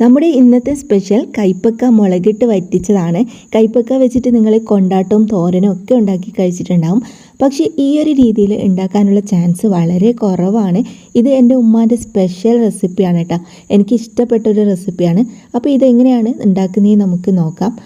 നമ്മുടെ ഇന്നത്തെ സ്പെഷ്യൽ കൈപ്പക്ക മുളകിട്ട് വറ്റിച്ചതാണ്. കൈപ്പക്ക വെച്ചിട്ട് നിങ്ങൾ കൊണ്ടാട്ടവും തോരനും ഒക്കെ ഉണ്ടാക്കി കഴിച്ചിട്ടുണ്ടാവും. പക്ഷേ ഈ ഒരു രീതിയിൽ ഉണ്ടാക്കാനുള്ള ചാൻസ് വളരെ കുറവാണ്. ഇത് എന്റെ ഉമ്മാന്റെ സ്പെഷ്യൽ റെസിപ്പിയാണ് കേട്ടോ. എനിക്ക് ഇഷ്ടപ്പെട്ട ഒരു റെസിപ്പിയാണ്. അപ്പോൾ ഇതെങ്ങനെയാണ് ഉണ്ടാക്കുന്നതെന്ന് നമുക്ക് നോക്കാം.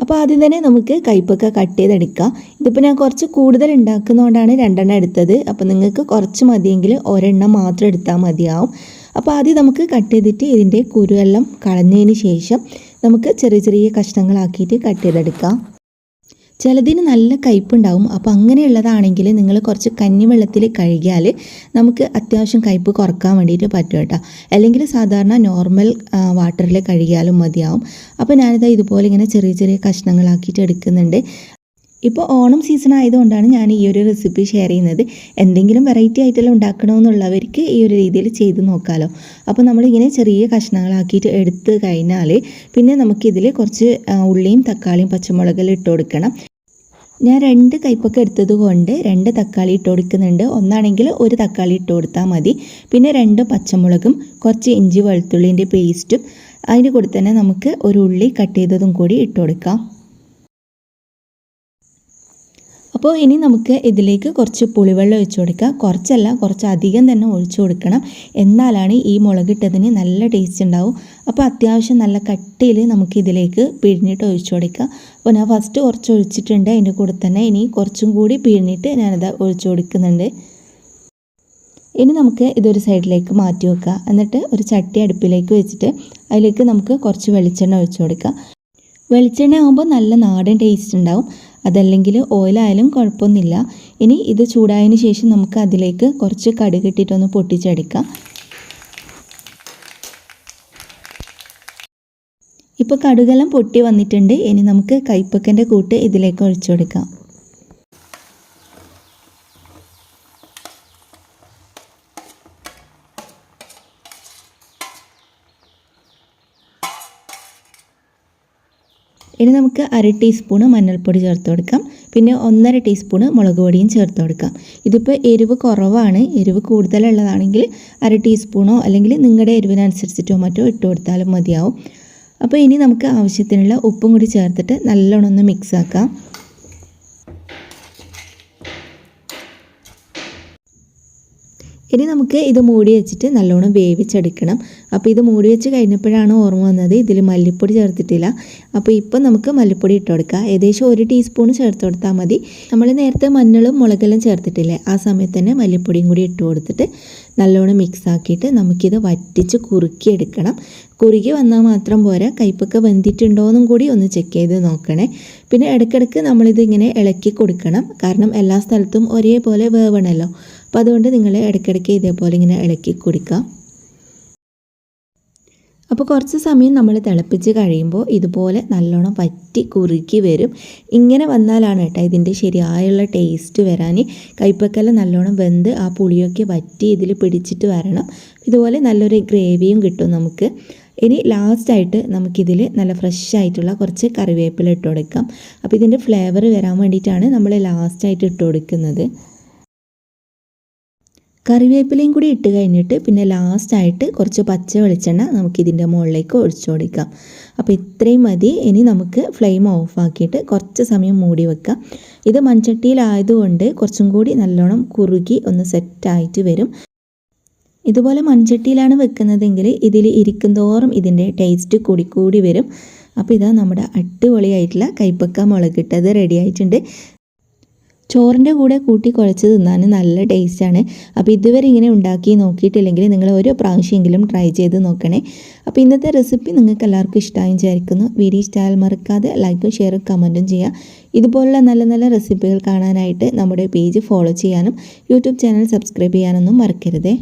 അപ്പോൾ ആദ്യം തന്നെ നമുക്ക് കൈപ്പൊക്കെ കട്ട് ചെയ്തെടുക്കാം. ഇതിപ്പോൾ ഞാൻ കുറച്ച് കൂടുതൽ ഉണ്ടാക്കുന്നതുകൊണ്ടാണ് രണ്ടെണ്ണം എടുത്തത്. അപ്പോൾ നിങ്ങൾക്ക് കുറച്ച് മതിയെങ്കിൽ ഒരെണ്ണം മാത്രം എടുത്താൽ മതിയാവും. അപ്പോൾ ആദ്യം നമുക്ക് കട്ട് ചെയ്തിട്ട് ഇതിന്റെ കുരുവെല്ലാം കളഞ്ഞതിന് ശേഷം നമുക്ക് ചെറിയ ചെറിയ കഷ്ണങ്ങളാക്കിയിട്ട് കട്ട് ചെയ്തെടുക്കാം. ചിലതിന് നല്ല കയ്പുണ്ടാവും. അപ്പോൾ അങ്ങനെയുള്ളതാണെങ്കിൽ നിങ്ങൾ കുറച്ച് കഞ്ഞിവെള്ളത്തിൽ കഴുകിയാൽ നമുക്ക് അത്യാവശ്യം കയ്പ് കുറയ്ക്കാൻ വേണ്ടിയിട്ട് പറ്റും കേട്ടോ. അല്ലെങ്കിൽ സാധാരണ നോർമൽ വാട്ടറിൽ കഴുകിയാലും മതിയാവും. അപ്പോൾ ഞാനിത് ഇതുപോലെ ഇങ്ങനെ ചെറിയ ചെറിയ കഷ്ണങ്ങളാക്കിയിട്ട് എടുക്കുന്നുണ്ട്. ഇപ്പോൾ ഓണം സീസൺ ആയതുകൊണ്ടാണ് ഞാൻ ഈ ഒരു റെസിപ്പി ഷെയർ ചെയ്യുന്നത്. എന്തെങ്കിലും വെറൈറ്റി ആയിട്ടെല്ലാം ഉണ്ടാക്കണമെന്നുള്ളവർക്ക് ഈ ഒരു രീതിയിൽ ചെയ്ത് നോക്കാമല്ലോ അപ്പോൾ നമ്മളിങ്ങനെ ചെറിയ കഷ്ണങ്ങളാക്കിയിട്ട് എടുത്ത് കഴിഞ്ഞാൽ പിന്നെ നമുക്കിതിൽ കുറച്ച് ഉള്ളിയും തക്കാളിയും പച്ചമുളകെല്ലാം ഇട്ട് കൊടുക്കണം. ഞാൻ രണ്ട് കൈപ്പൊക്കെ എടുത്തത് കൊണ്ട് രണ്ട് തക്കാളി ഇട്ട് കൊടുക്കുന്നുണ്ട്. ഒന്നാണെങ്കിൽ ഒരു തക്കാളി ഇട്ട് കൊടുത്താൽ മതി. പിന്നെ രണ്ട് പച്ചമുളകും കുറച്ച് ഇഞ്ചി വെളുത്തുള്ളിന്റെ പേസ്റ്റും അതിന് കൂടെ തന്നെ നമുക്ക് ഒരു ഉള്ളി കട്ട് ചെയ്തതും കൂടി ഇട്ട് കൊടുക്കാം. അപ്പോൾ ഇനി നമുക്ക് ഇതിലേക്ക് കുറച്ച് പുളിവെള്ളം ഒഴിച്ചു കൊടുക്കുക കുറച്ചല്ല കുറച്ച് അധികം തന്നെ ഒഴിച്ചു കൊടുക്കണം. എന്നാലാണ് ഈ മുളകിട്ടതിന് നല്ല ടേസ്റ്റ് ഉണ്ടാവും. അപ്പോൾ അത്യാവശ്യം നല്ല കട്ടിയിൽ നമുക്ക് ഇതിലേക്ക് പിഴിഞ്ഞിട്ട് ഒഴിച്ചു കൊടുക്കുക അപ്പോൾ ഞാൻ ഫസ്റ്റ് കുറച്ച് ഒഴിച്ചിട്ടുണ്ട്. അതിന്റെ കൂടെ തന്നെ ഇനി കുറച്ചും കൂടി പിഴിഞ്ഞിട്ട് ഞാനത് ഒഴിച്ചു കൊടുക്കുന്നുണ്ട്. ഇനി നമുക്ക് ഇതൊരു സൈഡിലേക്ക് മാറ്റി വെക്കുക എന്നിട്ട് ഒരു ചട്ടി അടുപ്പിലേക്ക് വെച്ചിട്ട് അതിലേക്ക് നമുക്ക് കുറച്ച് വെളിച്ചെണ്ണ ഒഴിച്ചു കൊടുക്കുക വെളിച്ചെണ്ണ ആകുമ്പോൾ നല്ല നാടൻ ടേസ്റ്റ് ഉണ്ടാവും. അതല്ലെങ്കിൽ ഓയിലായാലും കുഴപ്പമൊന്നുമില്ല. ഇനി ഇത് ചൂടായതിന് ശേഷം നമുക്ക് അതിലേക്ക് കുറച്ച് കടുക് ഇട്ടിട്ടൊന്ന് പൊട്ടിച്ചെടുക്കാം. ഇപ്പോൾ കടുകെല്ലാം പൊട്ടി വന്നിട്ടുണ്ട്. ഇനി നമുക്ക് കൈപ്പക്കന്റെ കൂട്ട് ഇതിലേക്ക് ഒഴിച്ചു കൊടുക്കാം. ഇനി നമുക്ക് അര ടീസ്പൂണ് മഞ്ഞൾപ്പൊടി ചേർത്ത് കൊടുക്കാം. പിന്നെ ഒന്നര ടീസ്പൂണ് മുളക് പൊടിയും ചേർത്ത് കൊടുക്കാം. ഇതിപ്പോൾ എരിവ് കുറവാണ്. എരിവ് കൂടുതലുള്ളതാണെങ്കിൽ അര ടീസ്പൂണോ അല്ലെങ്കിൽ നിങ്ങളുടെ എരിവിനനുസരിച്ചിട്ടോ മറ്റോ ഇട്ട് കൊടുത്താലും മതിയാവും. അപ്പോൾ ഇനി നമുക്ക് ആവശ്യത്തിനുള്ള ഉപ്പും കൂടി ചേർത്തിട്ട് നല്ലോണം ഒന്ന് മിക്സ് ആക്കാം. ഇനി നമുക്ക് ഇത് മൂടി വെച്ചിട്ട് നല്ലോണം വേവിച്ചെടുക്കണം. അപ്പോൾ ഇത് മൂടി വെച്ച് കഴിഞ്ഞപ്പോഴാണ് ഓർമ്മ വന്നത് ഇതിൽ മല്ലിപ്പൊടി ചേർത്തിട്ടില്ല. അപ്പോൾ ഇപ്പം നമുക്ക് മല്ലിപ്പൊടി ഇട്ട് കൊടുക്കുക ഏകദേശം ഒരു ടീസ്പൂൺ ചേർത്ത് കൊടുത്താൽ മതി. നമ്മൾ നേരത്തെ മഞ്ഞളും മുളകെല്ലാം ചേർത്തിട്ടില്ലേ ആ സമയത്ത് തന്നെ മല്ലിപ്പൊടിയും കൂടി ഇട്ട് കൊടുത്തിട്ട് നല്ലോണം മിക്സ് ആക്കിയിട്ട് നമുക്കിത് വറ്റിച്ച് കുറുക്കിയെടുക്കണം. കുറുകി വന്നാൽ മാത്രം പോരാ കയ്പ്പൊക്കെ വെന്തിട്ടുണ്ടോയെന്നും കൂടി ഒന്ന് ചെക്ക് ചെയ്ത് നോക്കണേ. പിന്നെ ഇടയ്ക്കിടയ്ക്ക് നമ്മളിത് ഇങ്ങനെ ഇളക്കി കൊടുക്കണം. കാരണം എല്ലാ സ്ഥലത്തും ഒരേപോലെ വേവണമല്ലോ അപ്പോൾ അതുകൊണ്ട് നിങ്ങൾ ഇടയ്ക്കിടയ്ക്ക് ഇതേപോലെ ഇങ്ങനെ ഇളക്കി കുടിക്കുക അപ്പോൾ കുറച്ച് സമയം നമ്മൾ തിളപ്പിച്ച് കഴിയുമ്പോൾ ഇതുപോലെ നല്ലോണം വറ്റി കുറുക്കി വരും. ഇങ്ങനെ വന്നാലാണ് കേട്ടോ ഇതിന്റെ ശരിയായുള്ള ടേസ്റ്റ് വരാൻ കൈപ്പക്കല നല്ലോണം വെന്ത് ആ പുളിയൊക്കെ വറ്റി ഇതിൽ പിടിച്ചിട്ട് വരണം. ഇതുപോലെ നല്ലൊരു ഗ്രേവിയും കിട്ടും നമുക്ക്. ഇനി ലാസ്റ്റായിട്ട് നമുക്കിതിൽ നല്ല ഫ്രഷ് ആയിട്ടുള്ള കുറച്ച് കറിവേപ്പില ഇട്ട് കൊടുക്കാം. അപ്പോൾ ഇതിന്റെ ഫ്ലേവർ വരാൻ വേണ്ടിയിട്ടാണ് നമ്മൾ ലാസ്റ്റായിട്ട് ഇട്ട് കൊടുക്കുന്നത്. കറിവേപ്പിലയും കൂടി ഇട്ട് കഴിഞ്ഞിട്ട് പിന്നെ ലാസ്റ്റായിട്ട് കുറച്ച് പച്ച വെളിച്ചെണ്ണ നമുക്കിതിന്റെ മുകളിലേക്ക് ഒഴിച്ചു കൊടുക്കാം. അപ്പോൾ ഇത്രയും മതി. ഇനി നമുക്ക് ഫ്ലെയിം ഓഫാക്കിയിട്ട് കുറച്ച് സമയം മൂടി വെക്കാം. ഇത് മൺചട്ടിയിലായതുകൊണ്ട് കുറച്ചും കൂടി നല്ലോണം കുറുകി ഒന്ന് സെറ്റായിട്ട് വരും. ഇതുപോലെ മൺചട്ടിയിലാണ് വെക്കുന്നതെങ്കിൽ ഇതിൽ ഇരിക്കും തോറും ഇതിന്റെ ടേസ്റ്റ് കൂടി കൂടി വരും. അപ്പോൾ ഇതാ നമ്മുടെ അടിപൊളിയായിട്ടുള്ള കൈപ്പക്ക മുളകിട്ടത് റെഡി ആയിട്ടുണ്ട്. ചോറിന്റെ കൂടെ കൂട്ടി കുഴച്ച് തിന്നാൻ നല്ല ടേസ്റ്റാണ്. അപ്പോൾ ഇതുവരെ ഇങ്ങനെ ഉണ്ടാക്കി നോക്കിയിട്ടില്ലെങ്കിൽ നിങ്ങൾ ഓരോ പ്രാവശ്യമെങ്കിലും ട്രൈ ചെയ്ത് നോക്കണേ. അപ്പോൾ ഇന്നത്തെ റെസിപ്പി നിങ്ങൾക്ക് എല്ലാവർക്കും ഇഷ്ടമായി വിചാരിക്കുന്നു. വീഡിയോ ഇഷ്ടമായാൽ മറക്കാതെ ലൈക്കും ഷെയറും കമന്റും ചെയ്യുക. ഇതുപോലുള്ള നല്ല നല്ല റെസിപ്പികൾ കാണാനായിട്ട് നമ്മുടെ പേജ് ഫോളോ ചെയ്യാനും യൂട്യൂബ് ചാനൽ സബ്സ്ക്രൈബ് ചെയ്യാനൊന്നും മറക്കരുതേ.